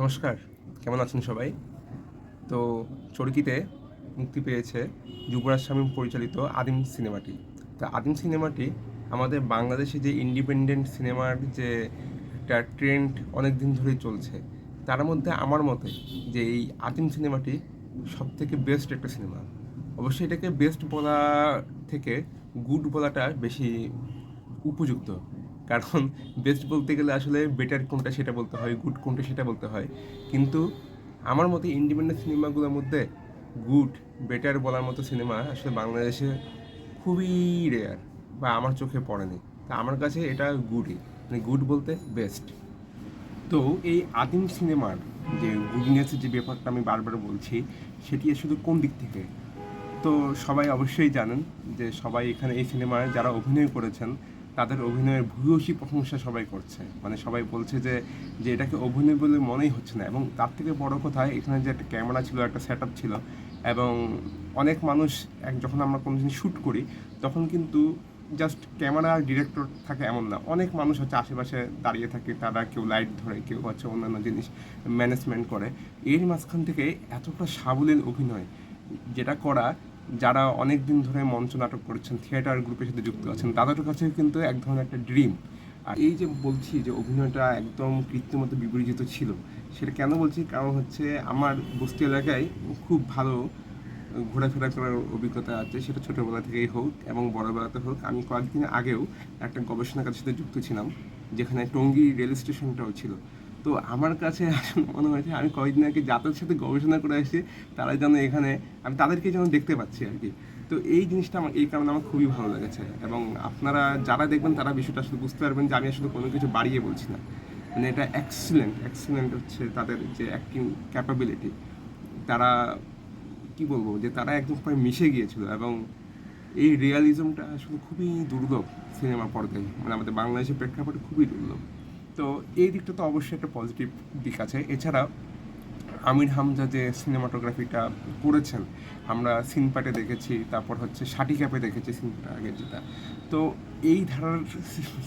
নমস্কার, কেমন আছেন সবাই? তো চরকিতে মুক্তি পেয়েছে যুবরাজ স্বামী পরিচালিত আদিম সিনেমাটি। তা আদিম সিনেমাটি আমাদের বাংলাদেশে যে ইন্ডিপেন্ডেন্ট সিনেমার যে একটা ট্রেন্ড অনেক দিন ধরেই চলছে, তার মধ্যে আমার মতে যে এই আদিম সিনেমাটি সব থেকে বেস্ট একটা সিনেমা অবশ্যই এটাকে বেস্ট বলা থেকে গুড বলাটা বেশি উপযুক্ত। কারণ বেস্ট বলতে গেলে আসলে বেটার কোনটা সেটা বলতে হয় গুড কোনটা সেটা বলতে হয়। কিন্তু আমার মতে ইন্ডিপেন্ডেন্ট সিনেমাগুলোর মধ্যে গুড বেটার বলার মতো সিনেমা আসলে বাংলাদেশে খুবই রেয়ার বা আমার চোখে পড়েনি। তা আমার কাছে এটা গুডই মানে গুড বলতে বেস্ট তো এই আদিম সিনেমার যে গুডনেসের যে ব্যাপারটা আমি বারবার বলছি, সেটি শুধু কোন দিক থেকে? তো সবাই অবশ্যই জানেন যে সবাই এখানে এই সিনেমায় যারা অভিনয় করেছেন তাদের অভিনয়ের ভূয়সী প্রশংসা সবাই করছে। মানে সবাই বলছে যে যে এটাকে অভিনয় বলে মনেই হচ্ছে না। এবং তার থেকে বড় কথা, এখানে যে একটা ক্যামেরা ছিল, একটা সেট ছিল, এবং অনেক মানুষ যখন আমরা কোনো জিনিস শ্যুট করি, তখন কিন্তু জাস্ট ক্যামেরা ডিরেক্টর থাকে এমন না। অনেক মানুষ হচ্ছে আশেপাশে দাঁড়িয়ে থাকে, তারা কেউ লাইট ধরে, কেউ হচ্ছে অন্যান্য জিনিস ম্যানেজমেন্ট করে। এর মাঝখান থেকে এতটা সাবলীল অভিনয়, যেটা করা যারা অনেক দিন ধরে মঞ্চ নাটক করছেন থিয়েটার গ্রুপের সাথে যুক্ত আছেন, তাদের কাছে কিন্তু এক ধরনের একটা ড্রিম আর এই যে বলছি যে অভিনয়টা একদম কৃত্রিমত বিপরীত ছিল, সেটা কেন বলছি? কারণ হচ্ছে আমার বস্তি এলাকায় খুব ভালো ঘোরাফেরা করার অভিজ্ঞতা আছে, সেটা ছোটোবেলা থেকেই হোক এবং বড়বেলাতে হোক। আমি কয়েকদিন আগেও একটা গবেষণা কাজের সাথে যুক্ত ছিলাম, যেখানে টঙ্গী রেল স্টেশনটাও ছিল। তো আমার কাছে মনে হয়েছে, আমি কয়েকদিন আগে যাদের সাথে গবেষণা করে আসছি, তারা যেন এখানে, আমি তাদেরকে যেন দেখতে পাচ্ছি আর কি। তো এই জিনিসটা আমার, এই কারণে আমার খুবই ভালো লেগেছে এবং আপনারা যারা দেখবেন তারা বিষয়টা আসলে বুঝতে পারবেন যে আমি আসলে কোনো কিছু বাড়িয়ে বলছি না। মানে এটা এক্সিলেন্ট এক্সিলেন্ট হচ্ছে তাদের যে অ্যাক্টিং ক্যাপাবিলিটি তারা, কি বলব, যে তারা একদম প্রায় মিশে গিয়েছিল এবং এই রিয়ালিজমটা আসলে খুবই দুর্লভ সিনেমা পর্দায়। মানে আমাদের বাংলাদেশের প্রেক্ষাপটে খুবই দুর্লভ। তো এই দিকটা তো অবশ্যই একটা পজিটিভ দিক আছে। এছাড়া আমির হামজা যে সিনেমাটোগ্রাফিটা করেছেন। আমরা সিনপাটে দেখেছি, তারপর হচ্ছে শাটি ক্যাপে দেখেছি সিনপাটা আগে যেটা। তো এই ধারার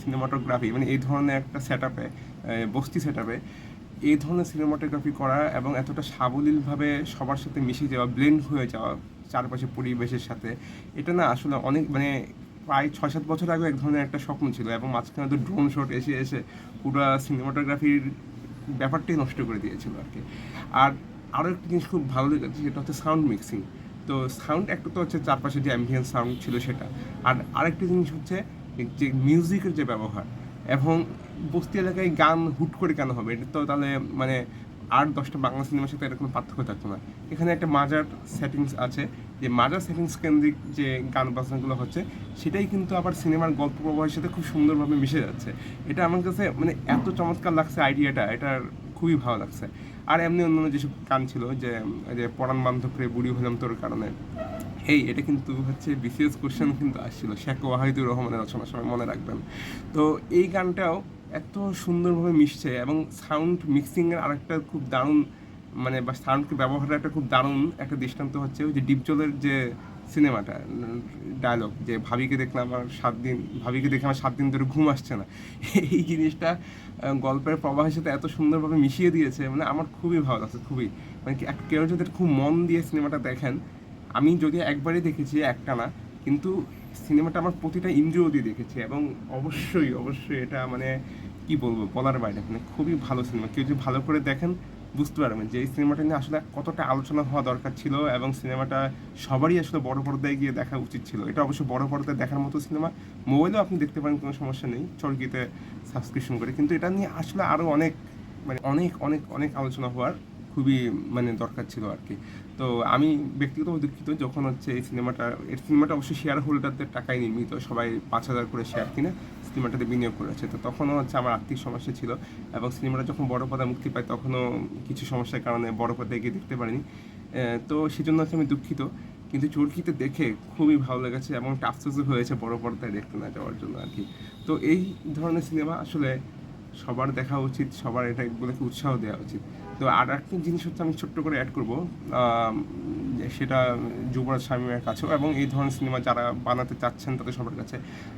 সিনেমাটোগ্রাফি মানে এই ধরনের একটা সেট আপে বস্তি সেট আপে এই ধরনের সিনেমাটোগ্রাফি করা এবং এতটা সাবলীলভাবে সবার সাথে মিশে যাওয়া ব্লেন্ড হয়ে যাওয়া, চারপাশে পরিবেশের সাথে, এটা না আসলে অনেক মানে প্রায় ছয় সাত বছর আগে এক ধরনের একটা স্বপ্ন ছিল এবং মাঝখানে তো ড্রোন শট এসে এসে পুরো সিনেমাটোগ্রাফির ব্যাপারটাই নষ্ট করে দিয়েছিল আর কি। আর আরও একটা জিনিস খুব ভালো লেগেছে, সেটা হচ্ছে সাউন্ড মিক্সিং তো সাউন্ড একটা তো হচ্ছে চারপাশে যে অ্যাম্বিয়েন্স সাউন্ড ছিল সেটা। আর আরেকটা জিনিস হচ্ছে যে মিউজিকের যে ব্যবহার, এবং বস্তি এলাকায় গান হুট করে কেন হবে? এটা তো তাহলে মানে আট, দশটা বাংলা সিনেমার সাথে এরকম পার্থক্য থাকতো না। এখানে একটা মাজার সেটিংস আছে। যে মাজার সেটিংস কেন্দ্রিক যে গান বাজনাগুলো হচ্ছে, সেটাই কিন্তু আবার সিনেমার গল্প প্রবাহের সাথে খুব সুন্দরভাবে মিশে যাচ্ছে। এটা আমার কাছে মানে এত চমৎকার লাগছে আইডিয়াটা এটার খুবই ভালো লাগছে। আর এমনি অন্যান্য যেসব গান ছিল, যে যে পরাণ বান্ধব রে বুড়ি হলাম তোর কারণে এই এটা কিন্তু হচ্ছে বিসিএস কোশ্চেন কিন্তু আসছিল। শেখ ওয়াহিদুর রহমানের রচনা, সবাই মনে রাখবেন। তো এই গানটাও এত সুন্দরভাবে মিশছে এবং সাউন্ড মিক্সিংয়ের আরেকটা খুব দারুণ মানে বা সাউন্ডকে ব্যবহারের একটা খুব দারুণ একটা দৃষ্টান্ত হচ্ছে ওই যে ডিপজলের যে সিনেমাটা ডায়লগ যে ভাবিকে দেখলাম আমার সাত দিন, ভাবিকে দেখে আমার সাত দিন ধরে ঘুম আসছে না। এই জিনিসটা গল্পের প্রবাহের সাথে এত সুন্দরভাবে মিশিয়ে দিয়েছে মানে আমার খুবই ভালো লাগছে, খুবই। মানে কেউ যদি খুব মন দিয়ে সিনেমাটা দেখেন, আমি যদি একবারই দেখেছি একটা না, কিন্তু সিনেমাটা আমার প্রতিটা ইন্দ্রিয় দিয়ে দেখেছি এবং অবশ্যই অবশ্যই এটা মানে কি বলব, বলার বাইরে মানে খুবই ভালো সিনেমা। কেউ যদি ভালো করে দেখেন, বুঝতে পারবেন যে এই সিনেমাটা নিয়ে আসলে কতটা আলোচনা হওয়া দরকার ছিল এবং সিনেমাটা সবারই আসলে বড় পর্দায় গিয়ে দেখা উচিত ছিল। এটা অবশ্য বড় পর্দায় দেখার মতো সিনেমা। মোবাইলেও আপনি দেখতে পারেন, কোনো সমস্যা নেই। চরকিতে সাবস্ক্রিপশন করে। কিন্তু এটা নিয়ে আসলে আরও অনেক মানে অনেক অনেক অনেক আলোচনা হওয়ার খুবই মানে দরকার ছিল আর কি তো আমি ব্যক্তিগতভাবে দুঃখিত যখন হচ্ছে এই সিনেমাটা এই সিনেমাটা অবশ্যই শেয়ার হোল্ডারদের টাকায় নির্মিত, সবাই পাঁচ হাজার করে শেয়ার কিনে সিনেমাটাতে বিনিয়োগ করেছে। তো তখনও হচ্ছে আমার আর্থিক সমস্যা ছিল এবং সিনেমাটা যখন বড় পর্দায় মুক্তি পায় তখনও কিছু সমস্যার কারণে বড় পর্দায় গিয়ে দেখতে পারিনি। তো সেজন্য হচ্ছে আমি দুঃখিত। কিন্তু চরকিতে দেখে খুবই ভালো লেগেছে এবং একটা হয়েছে বড় পর্দায় দেখতে না যাওয়ার জন্য আর কি তো এই ধরনের সিনেমা আসলে সবার দেখা উচিত, সবার এটা এগুলোকে উৎসাহ দেওয়া উচিত। তো আর একটা জিনিস হচ্ছে আমি ছোট্ট করে অ্যাড করব সেটা যুবরাজ স্বামীর কাছেও এবং এই ধরনের সিনেমা যারা বানাতে চাচ্ছেন তাদের সবার কাছে।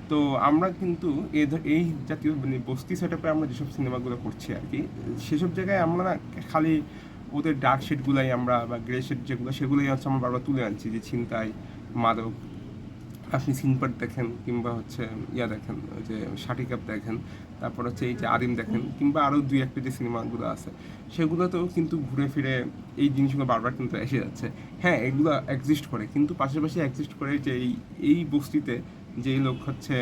তো আমরা কিন্তু এই এই জাতীয় মানে বস্তি সেটআপে আমরা যেসব সিনেমাগুলো করছি আর কি সেসব জায়গায় আমরা না খালি ওদের ডার্ক শেডগুলাই আমরা বা গ্রে শেড যেগুলো, সেগুলোই হচ্ছে আমরা বারবার তুলে আনছি, যে ছিনতাই, মাদক। আপনি সিনপাট দেখেন কিংবা হচ্ছে ইয়া দেখেন যে শাটিকাপ দেখেন তারপর হচ্ছে এই যে আদিম দেখেন, কিংবা আরও দুই একটা যে সিনেমাগুলো আছে, সেগুলোতেও কিন্তু ঘুরে ফিরে এই জিনিসগুলো বারবার কিন্তু এসে যাচ্ছে। হ্যাঁ এগুলো এক্সিস্ট করে, কিন্তু পাশাপাশি এক্সিস্ট করে যে এই এই বস্তিতে যেই লোক হচ্ছে,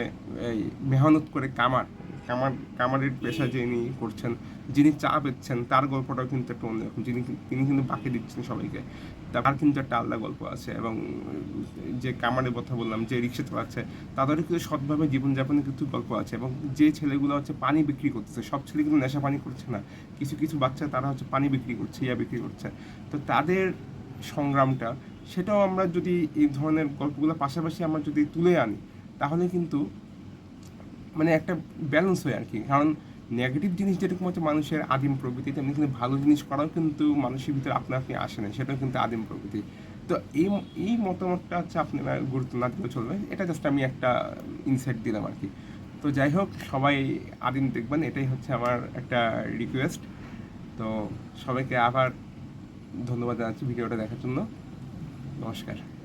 এই মেহনত করে কামার কামার, কামারের পেশা যিনি করছেন, যিনি চা বেচছেন, তার গল্পটাও কিন্তু একটা অন্যরকম যিনি, তিনি কিন্তু বাকি দিচ্ছেন সবাইকে। তার কিন্তু একটা আলাদা গল্প আছে এবং যে কামারের কথা বললাম, যে রিক্সা চালাচ্ছে তাদেরও কিন্তু সৎভাবে জীবনযাপনের কিন্তু গল্প আছে এবং যে ছেলেগুলো হচ্ছে পানি বিক্রি করতেছে, সব ছেলে কিন্তু নেশা পানি করছে না। কিছু কিছু বাচ্চা তারা হচ্ছে পানি বিক্রি করছে, ইয়া বিক্রি করছে। তো তাদের সংগ্রামটা, সেটাও আমরা যদি এই ধরনের গল্পগুলো পাশাপাশি আমরা যদি তুলে আনি, তাহলে কিন্তু মানে একটা ব্যালেন্স হয় আর কি। কারণ নেগেটিভ জিনিস যেরকম হচ্ছে মানুষের আদিম প্রকৃতি তেমনি কিন্তু ভালো জিনিস করাও কিন্তু মানুষের ভিতরে আপনা আপনি আসে না, সেটাও কিন্তু আদিম প্রকৃতি। তো এই এই মতামতটা হচ্ছে আপনারা গুরুত্ব না দিলে চলবে। এটা জাস্ট আমি একটা ইনসাইট দিলাম আর কি। তো যাই হোক, সবাই আদিম দেখবেন, এটাই হচ্ছে আমার একটা রিকোয়েস্ট তো সবাইকে আবার ধন্যবাদ জানাচ্ছি ভিডিওটা দেখার জন্য। নমস্কার।